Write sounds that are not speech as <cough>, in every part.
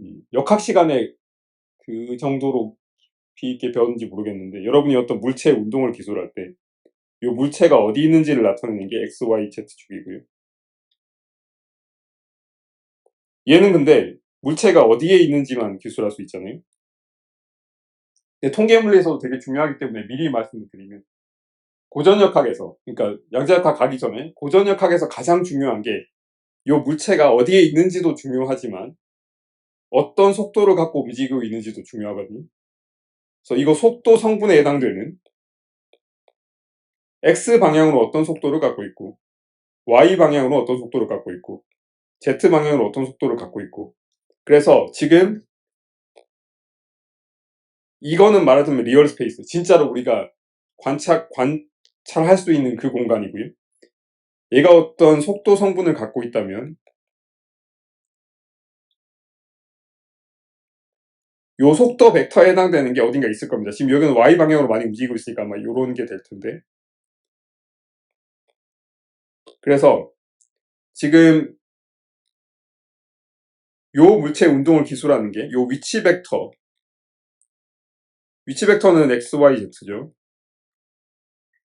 이 역학 시간에 그 정도로 깊이 있게 배웠는지 모르겠는데 여러분이 어떤 물체의 운동을 기술할 때 이 물체가 어디 있는지를 나타내는 게 x, y, z 축이고요. 얘는 근데 물체가 어디에 있는지만 기술할 수 있잖아요. 근데 통계 물리에서도 되게 중요하기 때문에 미리 말씀을 드리면 고전역학에서 그러니까 양자역학 가기 전에 고전역학에서 가장 중요한 게 이 물체가 어디에 있는지도 중요하지만 어떤 속도를 갖고 움직이고 있는지도 중요하거든요. 그래서 이거 속도 성분에 해당되는 x 방향으로 어떤 속도를 갖고 있고 y 방향으로 어떤 속도를 갖고 있고 z 방향으로 어떤 속도를 갖고 있고 그래서 지금 이거는 말하자면 리얼 스페이스 진짜로 우리가 관찰 관찰할 수 있는 그 공간이고요. 얘가 어떤 속도 성분을 갖고 있다면 요 속도 벡터에 해당되는 게 어딘가 있을 겁니다. 지금 여기는 y 방향으로 많이 움직이고 있으니까 아마 요런 게 될 텐데. 그래서 지금 요 물체 운동을 기술하는 게 요 위치 벡터. 위치 벡터는 x, y, z죠.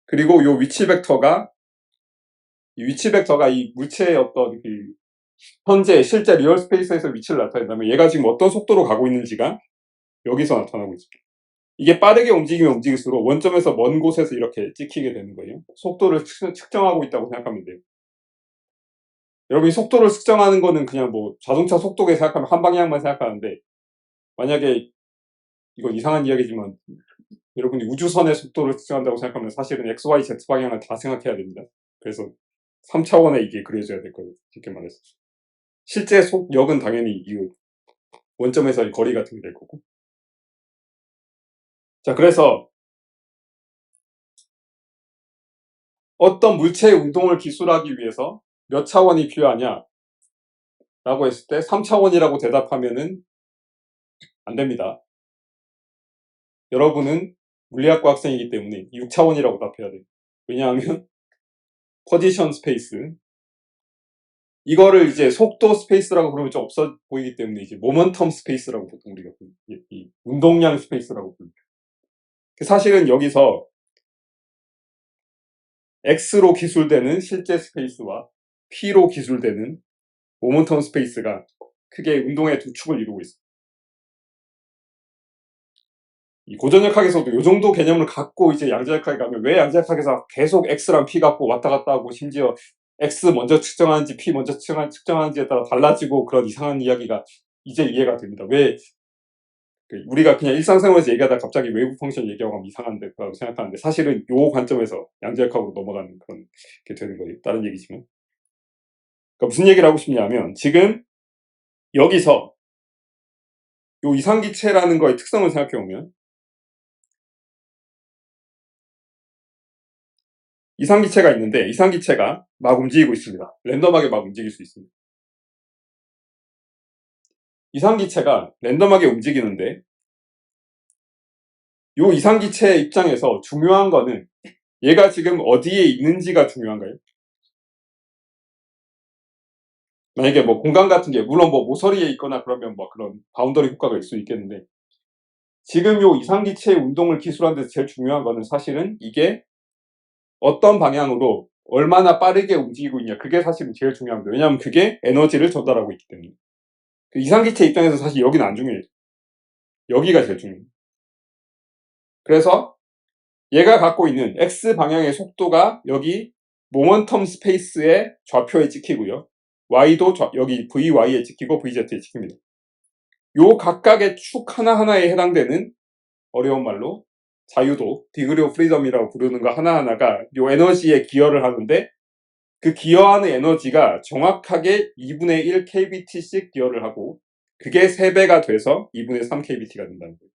그리고 요 위치 벡터가 이 위치 벡터가 이 물체의 어떤 그 현재 실제 리얼 스페이스에서 위치를 나타낸다면 얘가 지금 어떤 속도로 가고 있는지가 여기서 나타나고 있습니다. 이게 빠르게 움직이면 움직일수록 원점에서 먼 곳에서 이렇게 찍히게 되는 거예요. 속도를 측- 측정하고 있다고 생각하면 돼요. 여러분이 속도를 측정하는 거는 그냥 뭐 자동차 속도계 생각하면 한 방향만 생각하는데 만약에 이건 이상한 이야기지만 여러분이 우주선의 속도를 측정한다고 생각하면 사실은 x, y, z 방향을 다 생각해야 됩니다. 그래서 3차원에 이게 그려져야 될 거예요. 쉽게 말해서. 실제 속력은 당연히 이 원점에서의 거리 같은 게 될 거고. 자, 그래서 어떤 물체의 운동을 기술하기 위해서 몇 차원이 필요하냐? 라고 했을 때 3차원이라고 대답하면은 안 됩니다. 여러분은 물리학과 학생이기 때문에 6차원이라고 답해야 돼요. 왜냐하면 <laughs> 포지션 스페이스 이거를 이제 속도 스페이스라고 부르면 좀 없어 보이기 때문에 이제 모멘텀 스페이스라고 보통 우리가 이, 이 운동량 스페이스라고 부르죠. 사실은 여기서 X로 기술되는 실제 스페이스와 P로 기술되는 모멘텀 스페이스가 크게 운동의 두 축을 이루고 있습니다. 이 고전역학에서도 이 정도 개념을 갖고 이제 양자역학에 가면 왜 양자역학에서 계속 X랑 P 갖고 왔다 갔다 하고 심지어 X 먼저 측정하는지 P 먼저 측정하는지에 따라 달라지고 그런 이상한 이야기가 이제 이해가 됩니다. 왜그 우리가 그냥 일상생활에서 얘기하다 갑자기 외부 펑션 얘기하고 하면 이상한데 라고 생각하는데 사실은 요 관점에서 양자역학으로 넘어가는 그런 게 되는 거예요. 다른 얘기지만. 그러니까 무슨 얘기를 하고 싶냐면 지금 여기서 요 이상기체라는 거의 특성을 생각해 보면 이상기체가 있는데 이상기체가 막 움직이고 있습니다. 랜덤하게 막 움직일 수 있습니다. 이상기체가 랜덤하게 움직이는데 요 이상기체 입장에서 중요한 거는 얘가 지금 어디에 있는지가 중요한가요? 만약에 뭐 공간 같은 게 물론 뭐 모서리에 있거나 그러면 뭐 그런 바운더리 효과가 있을 수 있겠는데 지금 요 이상기체의 운동을 기술하는 데서 제일 중요한 거는 사실은 이게 어떤 방향으로 얼마나 빠르게 움직이고 있냐 그게 사실은 제일 중요합니다. 왜냐하면 그게 에너지를 전달하고 있기 때문에 그 이상기체 입장에서 사실 여기는 안 중요해요. 여기가 제일 중요해요. 그래서 얘가 갖고 있는 x 방향의 속도가 여기 모멘텀 스페이스의 좌표에 찍히고요. y도 좌- 여기 vy에 찍히고 vz에 찍힙니다. 요 각각의 축 하나하나에 해당되는 어려운 말로 자유도, 디그리 오브 프리덤이라고 부르는 거 하나하나가 요 에너지에 기여를 하는데 그 기여하는 에너지가 정확하게 2분의 1 kbt씩 기여를 하고 그게 3배가 돼서 2분의 3 kbt가 된다는 거예요.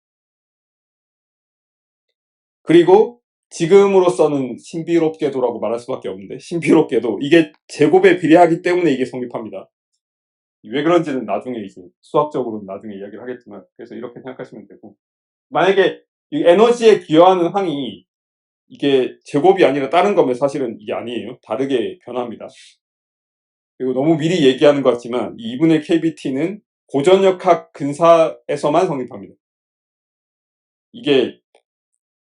그리고 지금으로서는 신비롭게도라고 말할 수밖에 없는데 신비롭게도 이게 제곱에 비례하기 때문에 이게 성립합니다. 왜 그런지는 나중에 이제 수학적으로 나중에 이야기를 하겠지만 그래서 이렇게 생각하시면 되고 만약에 이 에너지에 기여하는 항이 이게 제곱이 아니라 다른 거면 사실은 이게 아니에요. 다르게 변합니다. 그리고 너무 미리 얘기하는 것 같지만 이 2분의 kbt는 고전역학 근사에서만 성립합니다. 이게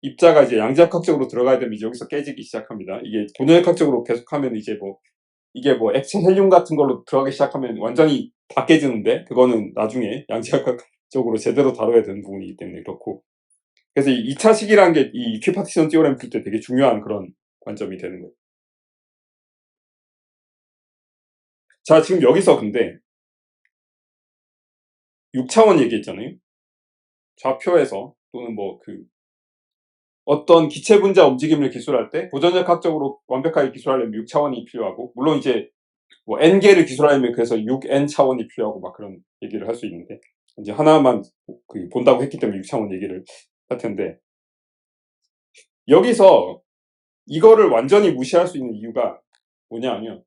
입자가 이제 양자역학적으로 들어가야 되면 이제 여기서 깨지기 시작합니다. 이게 고전역학적으로 계속하면 이제 뭐 이게 뭐 액체 헬륨 같은 걸로 들어가기 시작하면 완전히 다 깨지는데 그거는 나중에 양자역학적으로 제대로 다뤄야 되는 부분이기 때문에 그렇고 그래서 이 2차 시기라는 게이 이퀴파티션 티오렘 풀때 되게 중요한 그런 관점이 되는 거예요. 자, 지금 여기서 근데 6차원 얘기했잖아요. 좌표에서 또는 뭐 그 어떤 기체 분자 움직임을 기술할 때 고전역학적으로 완벽하게 기술하려면 6차원이 필요하고 물론 이제 뭐 n개를 기술하려면 그래서 6n 차원이 필요하고 막 그런 얘기를 할 수 있는데 이제 하나만 그 본다고 했기 때문에 6차원 얘기를 할 텐데 여기서 이거를 완전히 무시할 수 있는 이유가 뭐냐 하면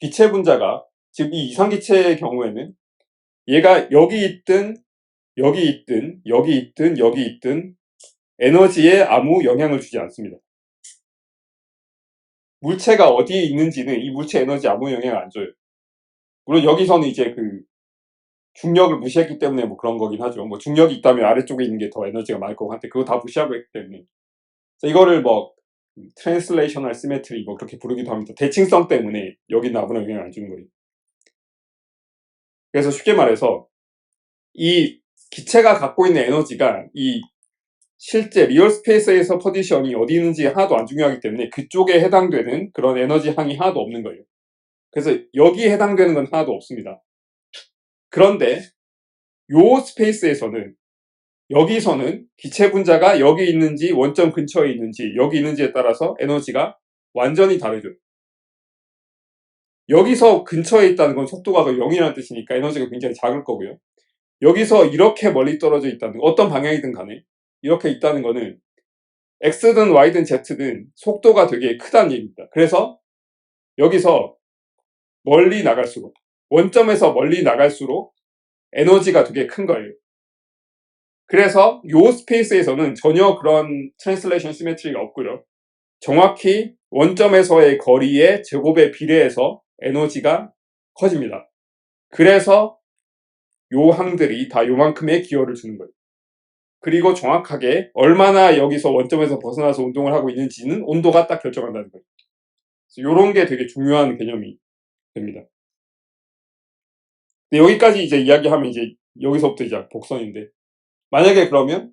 기체 분자가 즉 이 이상기체의 경우에는 얘가 여기 있든 여기 있든 여기 있든 여기 있든 에너지에 아무 영향을 주지 않습니다. 물체가 어디에 있는지는 이 물체 에너지에 아무 영향을 안 줘요. 물론 여기서는 이제 그 중력을 무시했기 때문에 뭐 그런 거긴 하죠. 뭐 중력이 있다면 아래쪽에 있는 게 더 에너지가 많을 거고 한데 그거 다 무시하고 있기 때문에 이거를 뭐 트랜슬레이셔널 시메트리 뭐 그렇게 부르기도 합니다. 대칭성 때문에 여기는 아무나 영향을 안 주는 거예요. 그래서 쉽게 말해서 이 기체가 갖고 있는 에너지가 이 실제 리얼 스페이스에서 포지션이 어디 있는지 하나도 안 중요하기 때문에 그쪽에 해당되는 그런 에너지 항이 하나도 없는 거예요. 그래서 여기에 해당되는 건 하나도 없습니다. 그런데 요 스페이스에서는 여기서는 기체 분자가 여기 있는지 원점 근처에 있는지 여기 있는지에 따라서 에너지가 완전히 다르죠. 여기서 근처에 있다는 건 속도가 0이라는 뜻이니까 에너지가 굉장히 작을 거고요. 여기서 이렇게 멀리 떨어져 있다는 어떤 방향이든 간에 이렇게 있다는 거는 x든 y든 z든 속도가 되게 크다는 얘기입니다. 그래서 여기서 멀리 나갈수록 원점에서 멀리 나갈수록 에너지가 되게 큰 거예요. 그래서 요 스페이스에서는 전혀 그런 트랜슬레이션 시메트리가 없고요. 정확히 원점에서의 거리의 제곱에 비례해서 에너지가 커집니다. 그래서 요 항들이 다 요만큼의 기여를 주는 거예요. 그리고 정확하게 얼마나 여기서 원점에서 벗어나서 운동을 하고 있는지는 온도가 딱 결정한다는 거예요. 요런 게 되게 중요한 개념이 됩니다. 여기까지 이제 이야기하면 이제 여기서부터 이제 복선인데 만약에 그러면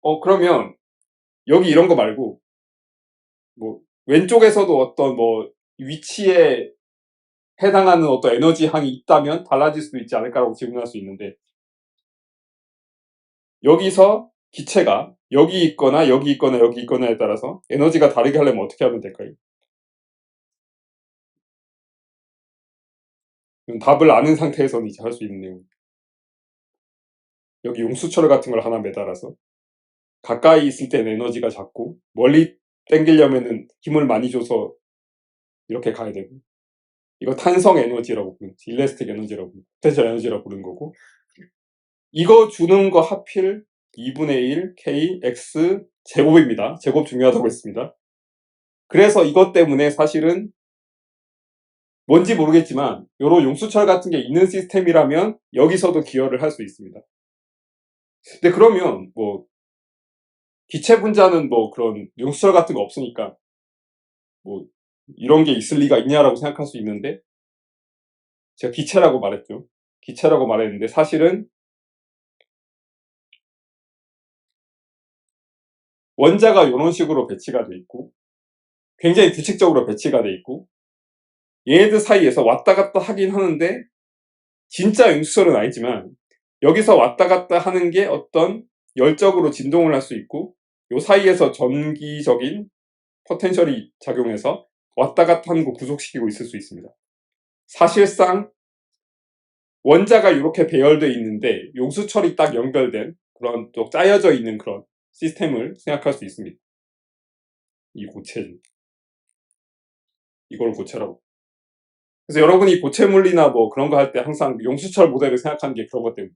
어 그러면 여기 이런 거 말고 뭐 왼쪽에서도 어떤 뭐 위치에 해당하는 어떤 에너지 항이 있다면 달라질 수도 있지 않을까라고 질문할 수 있는데 여기서 기체가 여기 있거나 여기 있거나 여기 있거나에 따라서 에너지가 다르게 하려면 어떻게 하면 될까요? 답을 아는 상태에서는 이제 할 수 있는 내용. 여기 용수철 같은 걸 하나 매달아서 가까이 있을 때는 에너지가 작고 멀리 땡기려면은 힘을 많이 줘서 이렇게 가야 되고 이거 탄성 에너지라고 부르는 일레스틱 에너지라고 포텐셜 에너지라고 부르는 거고 이거 주는 거 하필 2분의 1 k x 제곱입니다. 제곱 중요하다고 했습니다. 그래서 이것 때문에 사실은 뭔지 모르겠지만 요런 용수철 같은 게 있는 시스템이라면 여기서도 기여를 할 수 있습니다. 근데 그러면 뭐 기체 분자는 뭐 그런 용수철 같은 거 없으니까 뭐 이런 게 있을 리가 있냐라고 생각할 수 있는데 제가 기체라고 말했죠. 기체라고 말했는데 사실은 원자가 이런 식으로 배치가 돼 있고 굉장히 규칙적으로 배치가 돼 있고 얘네들 사이에서 왔다 갔다 하긴 하는데 진짜 용수철은 아니지만 여기서 왔다 갔다 하는 게 어떤 열적으로 진동을 할 수 있고 요 사이에서 전기적인 포텐셜이 작용해서 왔다 갔다 하는 거 구속시키고 있을 수 있습니다. 사실상 원자가 이렇게 배열되어 있는데 용수철이 딱 연결된 그런 또 짜여져 있는 그런 시스템을 생각할 수 있습니다. 이 고체 이걸 고체라고 그래서 여러분이 고체 물리나 뭐 그런 거 할 때 항상 용수철 모델을 생각하는 게 그런 것 때문에